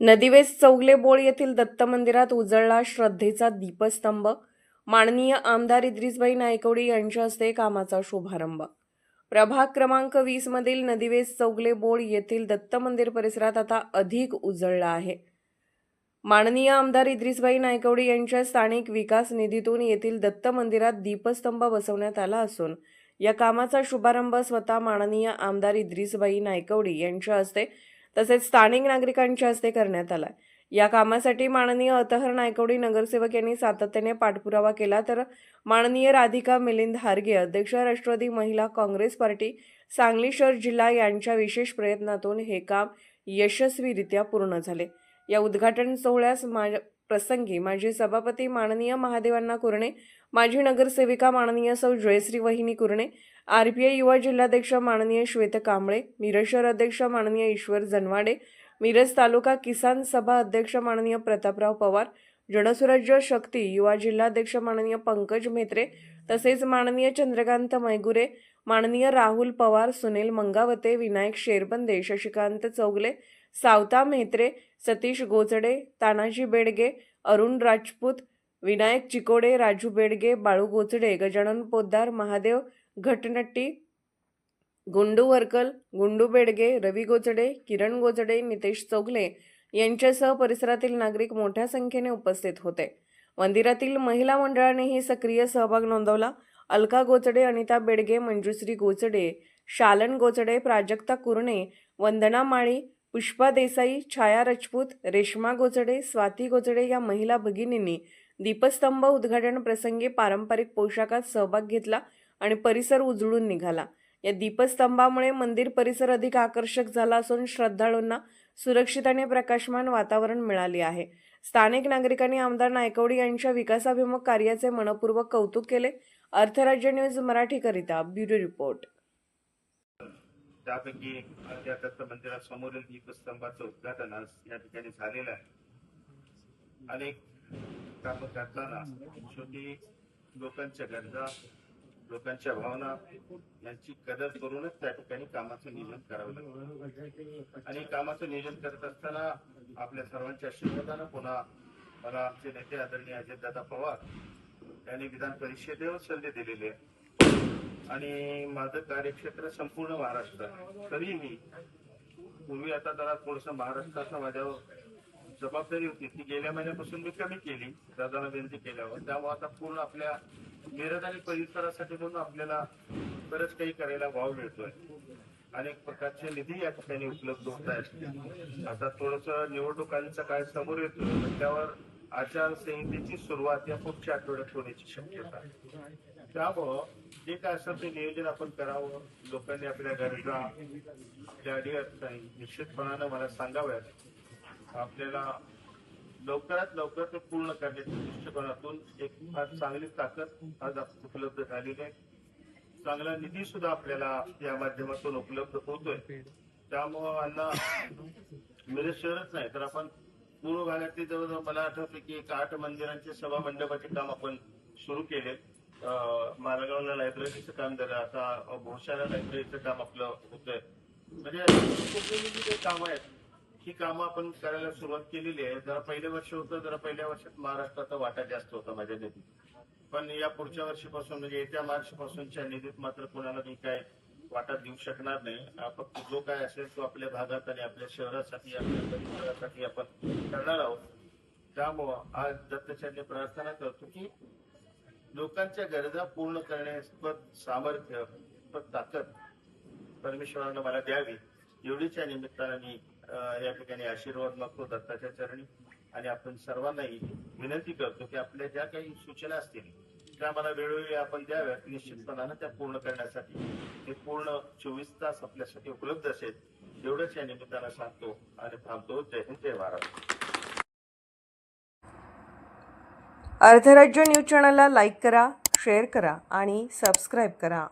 नदीवेस चौगले बोळ येथील दत्त मंदिरात उजळला श्रद्धेचा दीपस्तंभ. माननीय आमदार इद्रिसबाई नायकवडी यांच्या हस्ते कामाचा शुभारंभ. प्रभाग क्रमांक वीस मधील नदीवेस चौगले बोळ येथील दत्त मंदिर परिसरात आता अधिक उजळला आहे. माननीय आमदार इद्रिसबाई नायकवडी यांच्या स्थानिक विकास निधीतून येथील दत्त मंदिरात दीपस्तंभ बसवण्यात आला असून या कामाचा शुभारंभ स्वतः माननीय आमदार इद्रिसबाई नायकवडी यांच्या हस्ते तसेच स्थानिक नागरिकांच्या हस्ते करण्यात आला या कामासाठी माननीय अतहर नायकवडी नगरसेवक यांनी सातत्याने पाठपुरावा केला तर माननीय राधिका मिलिंद हार्गे अध्यक्ष राष्ट्रवादी महिला काँग्रेस पार्टी सांगली शहर जिल्हा यांच्या विशेष प्रयत्नातून हे काम यशस्वीरित्या पूर्ण झाले. या उद्घाटन सोहळ्यास मा प्रसंगी माजी सभापती माननीय महादेवांना कुरणे माजी नगरसेविका माननीय सौ जयश्री वहिनी कुरणे आर पी आय युवा जिल्हाध्यक्ष माननीय श्वेत कांबळे मिरज शहर अध्यक्ष माननीय ईश्वर जनवाडे मिरज तालुका किसान सभा अध्यक्ष माननीय प्रतापराव पवार जनसुराज्य शक्ती युवा जिल्हाध्यक्ष माननीय पंकज म्हेत्रे तसेच माननीय चंद्रकांत मैगुरे माननीय राहुल पवार सुनील मंगावते विनायक शेरबंदे शशिकांत चौगले सावता म्हेत्रे सतीश गोचडे तानाजी बेडगे अरुण राजपूत विनायक चिकोडे राजू बेडगे बाळू गोचडे गजानन पोद्दार महादेव घटनट्टी गुंडू वरकल गुंडू बेडगे रवी गोचडे किरण गोचडे नितेश चौगले यांच्यासह परिसरातील नागरिक मोठ्या संख्येने उपस्थित होते. मंदिरातील महिला मंडळानेही सक्रिय सहभाग नोंदवला. अलका गोचडे अनिता बेडगे मंजुश्री गोचडे शालन गोचडे प्राजक्ता कुरणे वंदना माळी पुष्पा देसाई छाया राजपूत रेश्मा गोचडे स्वाती गोचडे या महिला भगिनींनी दीपस्तंभ उद्घाटन प्रसंगी पारंपरिक पोशाखात सहभाग घेतला आणि परिसर उजळून निघाला. या दीपस्तंभामुळे मंदिर परिसर अधिक आकर्षक झाला असून श्रद्धाळूंना सुरक्षित आणि प्रकाशमान वातावरण मिळाले आहे. स्थानिक नागरिकांनी आमदार नायकवडी यांच्या विकासाभिमुख कार्याचे मनपूर्वक कौतुक केले. अर्थराज्य न्यूज मराठीकरिता ब्युरो रिपोर्ट. त्यापैकी या दत्त मंदिरासमोरील दीपस्तंभाचं उद्घाटन आज या ठिकाणी झालेलं आहे. अनेक काम करताना शेवटी लोकांच्या गरजा लोकांच्या भावना यांची कदर करूनच त्या ठिकाणी कामाचं नियोजन करावं लागतं. आणि कामाचं नियोजन करत असताना आपल्या सर्वांच्या आशीर्वादानं पुन्हा मला आमचे नेते आदरणीय अजितदादा पवार त्यांनी विधान परिषदेवर सल्ले दिलेली आहे आणि माझं कार्यक्षेत्र संपूर्ण महाराष्ट्र. तरी मी पूर्वी आता जरा थोडस महाराष्ट्राचा माझ्यावर जबाबदारी होती. ती गेल्या महिन्यापासून मी कमी केली दादाला विनंती केल्यावर. त्यामुळे आता पूर्ण आपल्या मिरज आणि परिसरासाठी म्हणून आपल्याला बरंच काही करायला वाव मिळतोय. अनेक प्रकारचे निधी या ठिकाणी उपलब्ध होत आहेत. आता थोडस निवडणुकांचा काय समोर येतो त्यावर आचारसंहितेची सुरुवात या पुढच्या आठवड्यात होण्याची शक्यता आहे. त्यामुळं जे काय असेल ते नियोजन आपण करावं लोकांनी आपल्या गरजा आपल्या अडीअडचणी निश्चितपणानं मला सांगाव्यात. आपल्याला लवकरात लवकर ते पूर्ण करण्याच्या दृष्टिकोनातून एक फार चांगली ताकद आज उपलब्ध झालेली आहे. चांगला निधी सुद्धा आपल्याला या माध्यमातून उपलब्ध होतोय. त्यामुळं अण्णा मिरज शहरच नाही तर आपण पूर्व भागातली जवळजवळ मला आठवतं की एक आठ मंदिरांचे सभा मंडपाचे काम आपण सुरू केले. मालगावला लायब्ररीचं काम झालं. आता भोशाला लायब्ररीचं काम आपलं होतंय. म्हणजे कुठली जी काही कामं आहेत ही कामं आपण करायला सुरुवात केलेली आहे. जरा पहिलं वर्ष होतं जरा पहिल्या वर्षात महाराष्ट्राचा वाटा जास्त होता माझ्या निधीत. पण या पुढच्या वर्षीपासून म्हणजे येत्या मार्चपासूनच्या निधीत मात्र कोणाला काही काय वाटा देऊ शकणार नाही. आपण फक्त जो काय असेल तो आपल्या भागात आणि आपल्या शहरासाठी आपल्या परिसरासाठी आपण करणार आहोत. त्यामुळं आज दत्तचरणी प्रार्थना करतो की लोकांच्या गरजा पूर्ण करण्याचं सामर्थ्य ताकद परमेश्वरानं मला द्यावी. एवढीच्या निमित्तानं मी अं, या ठिकाणी आशीर्वाद मागतो दत्ताच्या चरणी. आणि आपण सर्वांनाही विनंती करतो की आपल्या ज्या काही सूचना असतील सूचना मला वेळोवेळी आपण द्याव्यात निश्चितपणानं त्या पूर्ण करण्यासाठी. ते पूर्ण चोवीस तास आपल्यासाठी उपलब्ध असेल. एवढंच या निमित्तानं सांगतो आणि थांबतो. जय हिंद जय महाराष्ट्र अर्थराज्य न्यूज चॅनलला लाईक करा शेअर करा आणि सबस्क्राईब करा.